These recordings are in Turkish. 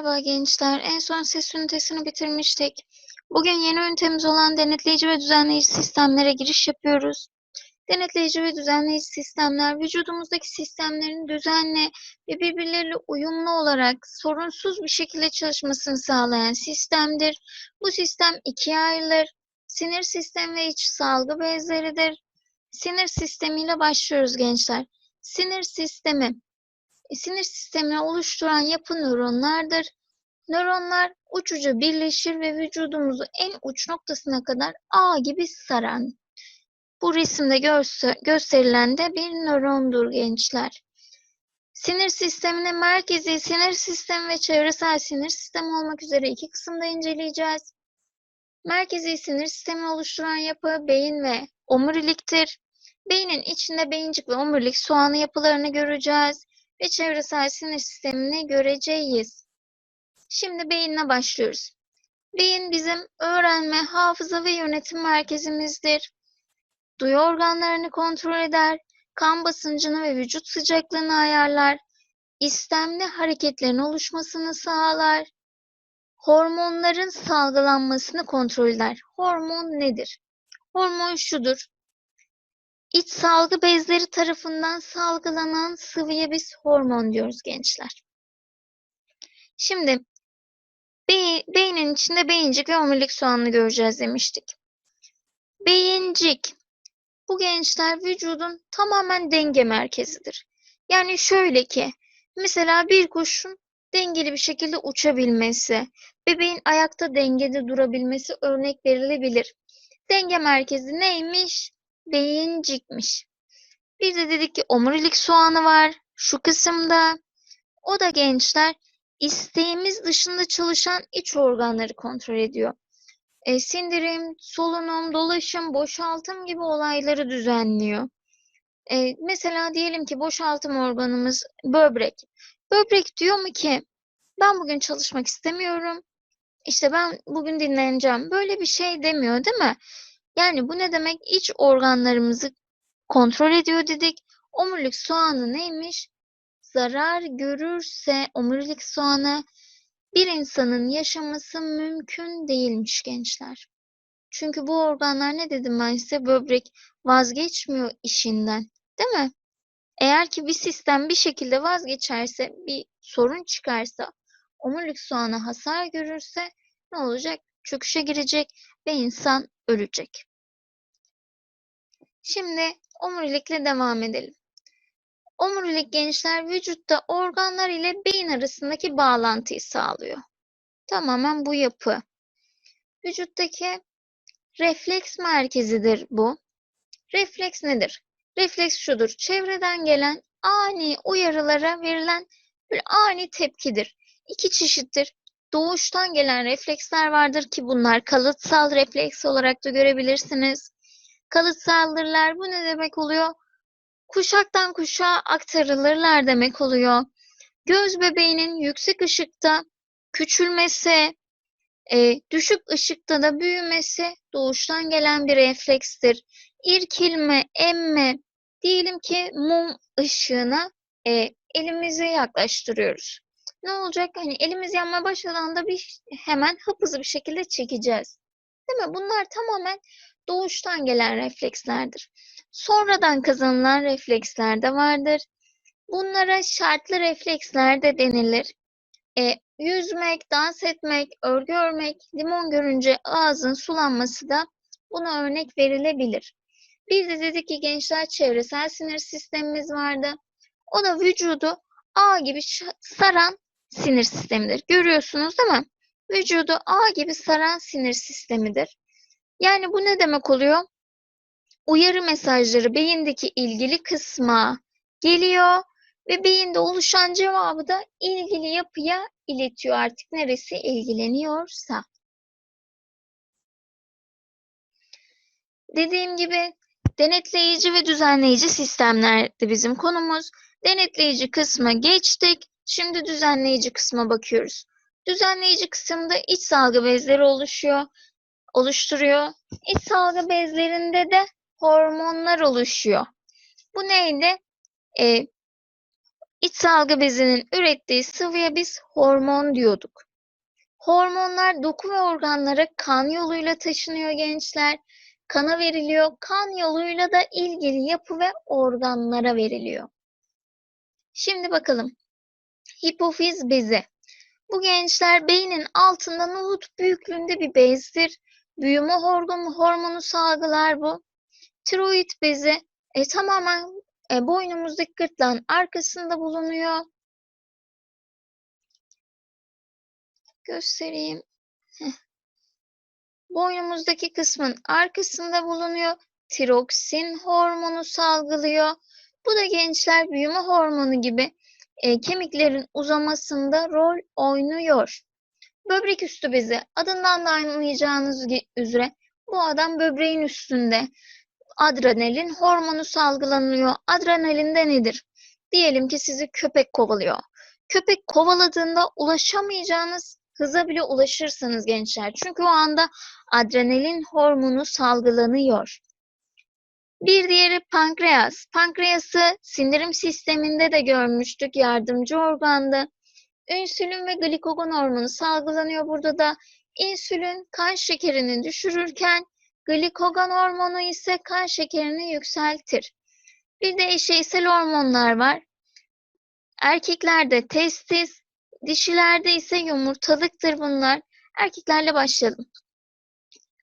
Merhaba gençler. En son ses ünitesini bitirmiştik. Bugün yeni ünitemiz olan denetleyici ve düzenleyici sistemlere giriş yapıyoruz. Denetleyici ve düzenleyici sistemler vücudumuzdaki sistemlerin düzenli ve birbirleriyle uyumlu olarak sorunsuz bir şekilde çalışmasını sağlayan sistemdir. Bu sistem ikiye ayrılır. Sinir sistemi ve iç salgı bezleridir. Sinir sistemiyle başlıyoruz gençler. Sinir sistemi e, sinir sistemini oluşturan yapı nöronlardır. Nöronlar uç uca birleşir ve vücudumuzu en uç noktasına kadar ağ gibi saran. Bu resimde göster gösterilen de bir nörondur gençler. Sinir sistemini merkezi sinir sistemi ve çevresel sinir sistemi olmak üzere iki kısımda inceleyeceğiz. Merkezi sinir sistemi oluşturan yapı beyin ve omuriliktir. Beynin içinde beyincik ve omurilik soğanı yapılarını göreceğiz ve çevresel sinir sistemini göreceğiz. Şimdi beyinle başlıyoruz. Beyin bizim öğrenme, hafıza ve yönetim merkezimizdir. Duyu organlarını kontrol eder, kan basıncını ve vücut sıcaklığını ayarlar, istemli hareketlerin oluşmasını sağlar, hormonların salgılanmasını kontrol eder. Hormon nedir? Hormon şudur. İç salgı bezleri tarafından salgılanan sıvıya biz hormon diyoruz gençler. Şimdi be beynin içinde beyincik ve omurilik soğanını göreceğiz demiştik. Beyincik bu gençler vücudun tamamen denge merkezidir. Yani şöyle ki mesela bir kuşun dengeli bir şekilde uçabilmesi, bebeğin ayakta dengede durabilmesi örnek verilebilir. Denge merkezi neymiş? beyincikmiş. Bir de dedik ki omurilik soğanı var şu kısımda. O da gençler isteğimiz dışında çalışan iç organları kontrol ediyor. E, sindirim, solunum, dolaşım, boşaltım gibi olayları düzenliyor. E, mesela diyelim ki boşaltım organımız böbrek. Böbrek diyor mu ki ben bugün çalışmak istemiyorum. İşte ben bugün dinleneceğim. Böyle bir şey demiyor değil mi? Yani bu ne demek? İç organlarımızı kontrol ediyor dedik. Omurilik soğanı neymiş? Zarar görürse omurilik soğanı bir insanın yaşaması mümkün değilmiş gençler. Çünkü bu organlar ne dedim ben size? Böbrek vazgeçmiyor işinden. Değil mi? Eğer ki bir sistem bir şekilde vazgeçerse, bir sorun çıkarsa, omurilik soğanı hasar görürse ne olacak? Çöküşe girecek ve insan ölecek. Şimdi omurilikle devam edelim. Omurilik gençler vücutta organlar ile beyin arasındaki bağlantıyı sağlıyor. Tamamen bu yapı. Vücuttaki refleks merkezidir bu. Refleks nedir? Refleks şudur. Çevreden gelen ani uyarılara verilen bir ani tepkidir. İki çeşittir. Doğuştan gelen refleksler vardır ki bunlar kalıtsal refleks olarak da görebilirsiniz. Kalıtsallarlar bu ne demek oluyor? Kuşaktan kuşağa aktarılırlar demek oluyor. Göz bebeğinin yüksek ışıkta küçülmesi, e, düşük ışıkta da büyümesi doğuştan gelen bir reflekstir. İrkilme, emme, diyelim ki mum ışığına e, elimizi yaklaştırıyoruz. Ne olacak? Hani elimiz yanma başladığında bir hemen hızlı bir şekilde çekeceğiz. Değil mi? Bunlar tamamen doğuştan gelen reflekslerdir. Sonradan kazanılan refleksler de vardır. Bunlara şartlı refleksler de denilir. E, yüzmek, dans etmek, örgü örmek, limon görünce ağzın sulanması da buna örnek verilebilir. Bir de dedik ki gençler çevresel sinir sistemimiz vardı. O da vücudu ağ gibi saran sinir sistemidir. Görüyorsunuz değil mi? Vücudu ağ gibi saran sinir sistemidir. Yani bu ne demek oluyor? Uyarı mesajları beyindeki ilgili kısma geliyor ve beyinde oluşan cevabı da ilgili yapıya iletiyor artık neresi ilgileniyorsa. Dediğim gibi denetleyici ve düzenleyici sistemlerdi bizim konumuz. Denetleyici kısma geçtik. Şimdi düzenleyici kısma bakıyoruz. Düzenleyici kısımda iç salgı bezleri oluşuyor oluşturuyor. İç salgı bezlerinde de hormonlar oluşuyor. Bu neydi? Ee, İç salgı bezinin ürettiği sıvıya biz hormon diyorduk. Hormonlar doku ve organlara kan yoluyla taşınıyor gençler. Kana veriliyor. Kan yoluyla da ilgili yapı ve organlara veriliyor. Şimdi bakalım. Hipofiz bezi. Bu gençler beynin altında nohut büyüklüğünde bir bezdir. Büyüme hormonu, hormonu salgılar bu. Tiroid bezi e, tamamen e, boynumuzdaki gırtlağın arkasında bulunuyor. Göstereyim. Boynumuzdaki kısmın arkasında bulunuyor. Tiroksin hormonu salgılıyor. Bu da gençler büyüme hormonu gibi e, kemiklerin uzamasında rol oynuyor. Böbrek üstü bezi adından da anlayacağınız üzere bu adam böbreğin üstünde. Adrenalin hormonu salgılanıyor. Adrenalin de nedir? Diyelim ki sizi köpek kovalıyor. Köpek kovaladığında ulaşamayacağınız hıza bile ulaşırsınız gençler. Çünkü o anda adrenalin hormonu salgılanıyor. Bir diğeri pankreas. Pankreası sindirim sisteminde de görmüştük. Yardımcı organdı. İnsülin ve glikogon hormonu salgılanıyor burada da. İnsülin kan şekerini düşürürken glikogon hormonu ise kan şekerini yükseltir. Bir de eşeysel hormonlar var. Erkeklerde testis, dişilerde ise yumurtalıktır bunlar. Erkeklerle başlayalım.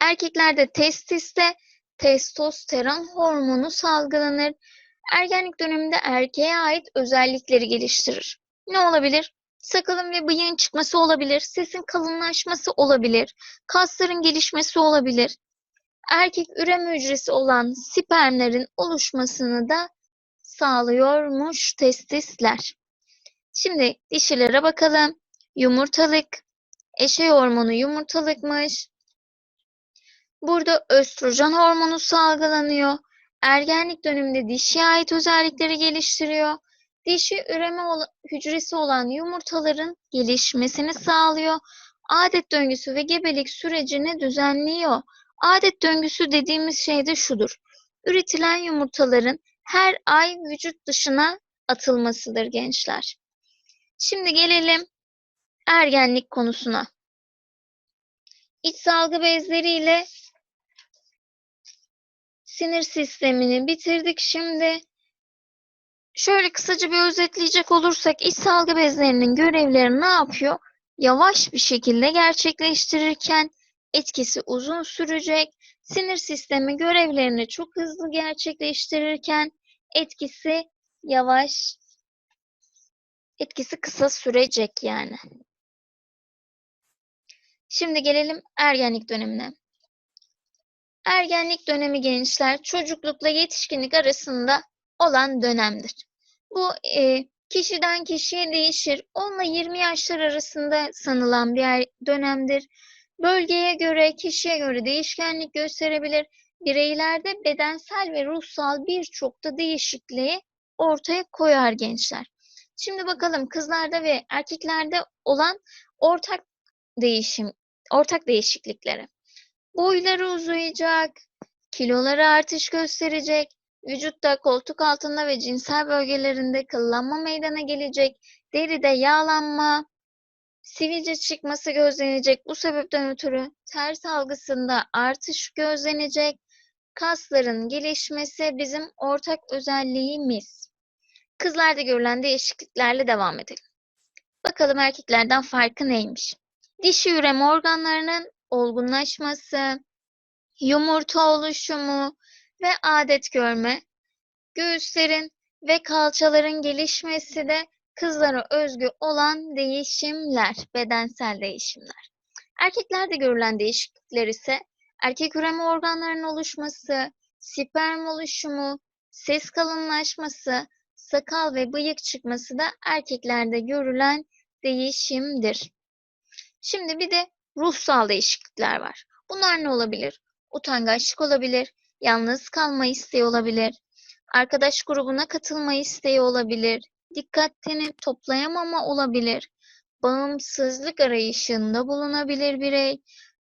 Erkeklerde testiste testosteron hormonu salgılanır. Ergenlik döneminde erkeğe ait özellikleri geliştirir. Ne olabilir? Sakalın ve bıyığın çıkması olabilir, sesin kalınlaşması olabilir, kasların gelişmesi olabilir. Erkek üreme hücresi olan spermlerin oluşmasını da sağlıyormuş testisler. Şimdi dişilere bakalım. Yumurtalık, eşey hormonu yumurtalıkmış. Burada östrojen hormonu salgılanıyor. Ergenlik döneminde dişiye ait özellikleri geliştiriyor. Dişi üreme hücresi olan yumurtaların gelişmesini sağlıyor. Adet döngüsü ve gebelik sürecini düzenliyor. Adet döngüsü dediğimiz şey de şudur. Üretilen yumurtaların her ay vücut dışına atılmasıdır gençler. Şimdi gelelim ergenlik konusuna. İç salgı bezleriyle sinir sistemini bitirdik. Şimdi şöyle kısaca bir özetleyecek olursak iç salgı bezlerinin görevleri ne yapıyor? Yavaş bir şekilde gerçekleştirirken etkisi uzun sürecek. Sinir sistemi görevlerini çok hızlı gerçekleştirirken etkisi yavaş, etkisi kısa sürecek yani. Şimdi gelelim ergenlik dönemine. Ergenlik dönemi gençler çocuklukla yetişkinlik arasında olan dönemdir. Bu e, kişiden kişiye değişir. 10 ile 20 yaşlar arasında sanılan bir er, dönemdir. Bölgeye göre, kişiye göre değişkenlik gösterebilir. Bireylerde bedensel ve ruhsal birçok da değişikliği ortaya koyar gençler. Şimdi bakalım kızlarda ve erkeklerde olan ortak değişim, ortak değişiklikleri. Boyları uzayacak, kiloları artış gösterecek, vücutta koltuk altında ve cinsel bölgelerinde kıllanma meydana gelecek, deride yağlanma, sivilce çıkması gözlenecek. Bu sebepten ötürü ters algısında artış gözlenecek. Kasların gelişmesi bizim ortak özelliğimiz. Kızlarda görülen değişikliklerle devam edelim. Bakalım erkeklerden farkı neymiş? Dişi üreme organlarının olgunlaşması, yumurta oluşumu ve adet görme, göğüslerin ve kalçaların gelişmesi de kızlara özgü olan değişimler, bedensel değişimler. Erkeklerde görülen değişiklikler ise erkek üreme organlarının oluşması, sperm oluşumu, ses kalınlaşması, sakal ve bıyık çıkması da erkeklerde görülen değişimdir. Şimdi bir de ruhsal değişiklikler var. Bunlar ne olabilir? Utangaçlık olabilir, yalnız kalma isteği olabilir, arkadaş grubuna katılma isteği olabilir, dikkatini toplayamama olabilir, bağımsızlık arayışında bulunabilir birey,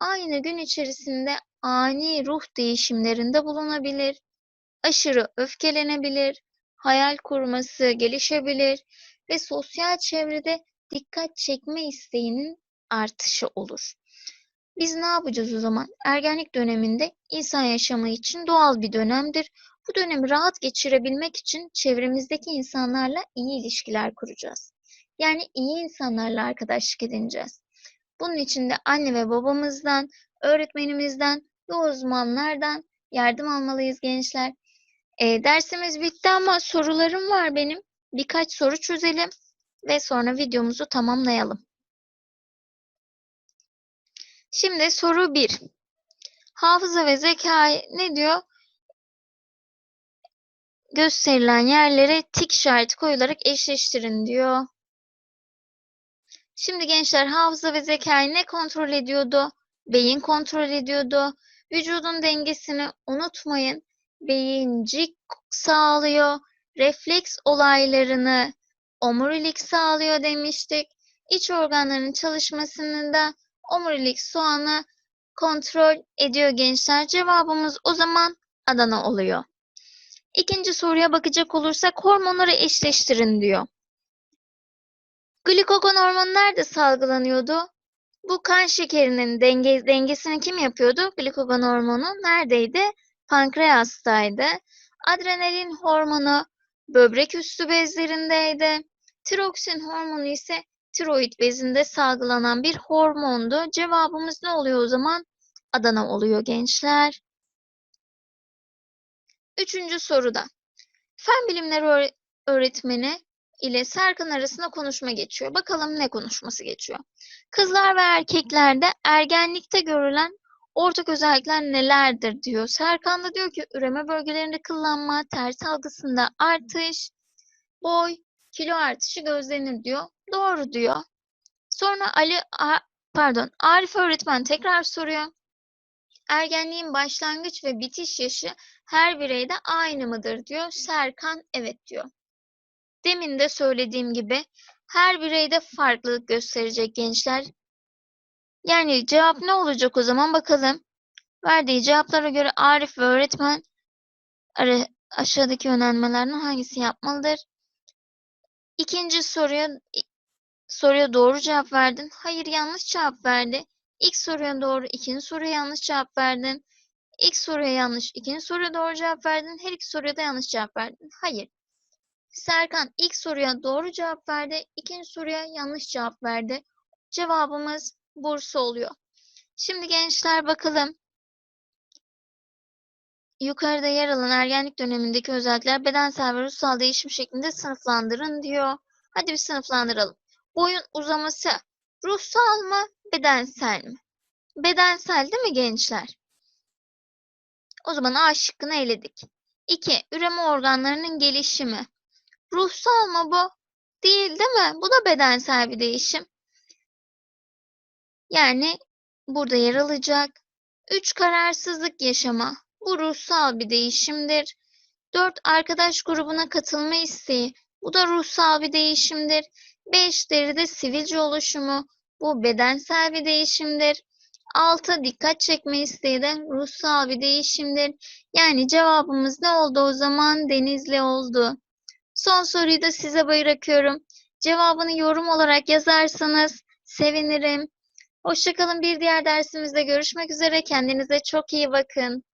aynı gün içerisinde ani ruh değişimlerinde bulunabilir, aşırı öfkelenebilir, hayal kurması gelişebilir, ve sosyal çevrede dikkat çekme isteğinin artışı olur. Biz ne yapacağız o zaman? Ergenlik döneminde insan yaşamı için doğal bir dönemdir. Bu dönemi rahat geçirebilmek için çevremizdeki insanlarla iyi ilişkiler kuracağız. Yani iyi insanlarla arkadaşlık edineceğiz. Bunun için de anne ve babamızdan, öğretmenimizden ve uzmanlardan yardım almalıyız gençler. E, dersimiz bitti ama sorularım var benim. Birkaç soru çözelim ve sonra videomuzu tamamlayalım. Şimdi soru 1. Hafıza ve zeka ne diyor? Gösterilen yerlere tik işareti koyularak eşleştirin diyor. Şimdi gençler hafıza ve zekayı ne kontrol ediyordu? Beyin kontrol ediyordu. Vücudun dengesini unutmayın. Beyincik sağlıyor. Refleks olaylarını omurilik sağlıyor demiştik. İç organların çalışmasını da omurilik soğanı kontrol ediyor gençler. Cevabımız o zaman Adana oluyor. İkinci soruya bakacak olursak hormonları eşleştirin diyor. Glikagon hormonu nerede salgılanıyordu? Bu kan şekerinin denge, dengesini kim yapıyordu? Glikagon hormonu neredeydi? Pankreastaydı. Adrenalin hormonu böbrek üstü bezlerindeydi. Tiroksin hormonu ise tiroid bezinde salgılanan bir hormondu. Cevabımız ne oluyor o zaman? Adana oluyor gençler. Üçüncü soruda. Fen bilimleri öğretmeni ile Serkan arasında konuşma geçiyor. Bakalım ne konuşması geçiyor. Kızlar ve erkeklerde ergenlikte görülen ortak özellikler nelerdir diyor. Serkan da diyor ki üreme bölgelerinde kıllanma, ters algısında artış, boy, kilo artışı gözlenir diyor. Doğru diyor. Sonra Ali pardon Arif öğretmen tekrar soruyor. Ergenliğin başlangıç ve bitiş yaşı her bireyde aynı mıdır diyor. Serkan evet diyor. Demin de söylediğim gibi her bireyde farklılık gösterecek gençler. Yani cevap ne olacak o zaman bakalım. Verdiği cevaplara göre Arif ve öğretmen aşağıdaki önermelerden hangisi yapmalıdır? İkinci soruya soruya doğru cevap verdin. Hayır yanlış cevap verdi. İlk soruya doğru, ikinci soruya yanlış cevap verdin. İlk soruya yanlış, ikinci soruya doğru cevap verdin. Her iki soruya da yanlış cevap verdin. Hayır. Serkan ilk soruya doğru cevap verdi. ikinci soruya yanlış cevap verdi. Cevabımız Bursa oluyor. Şimdi gençler bakalım. Yukarıda yer alan ergenlik dönemindeki özellikler bedensel ve ruhsal değişim şeklinde sınıflandırın diyor. Hadi bir sınıflandıralım. Boyun uzaması ruhsal mı, bedensel mi? Bedensel değil mi gençler? O zaman A şıkkını eledik. 2. Üreme organlarının gelişimi. Ruhsal mı bu? Değil değil mi? Bu da bedensel bir değişim. Yani burada yer alacak. 3. Kararsızlık yaşama. Bu ruhsal bir değişimdir. 4. Arkadaş grubuna katılma isteği. Bu da ruhsal bir değişimdir. 5. Deride sivilce oluşumu. Bu bedensel bir değişimdir. 6. Dikkat çekme isteği de ruhsal bir değişimdir. Yani cevabımız ne oldu o zaman? Denizli oldu. Son soruyu da size bırakıyorum. Cevabını yorum olarak yazarsanız sevinirim. Hoşçakalın bir diğer dersimizde görüşmek üzere. Kendinize çok iyi bakın.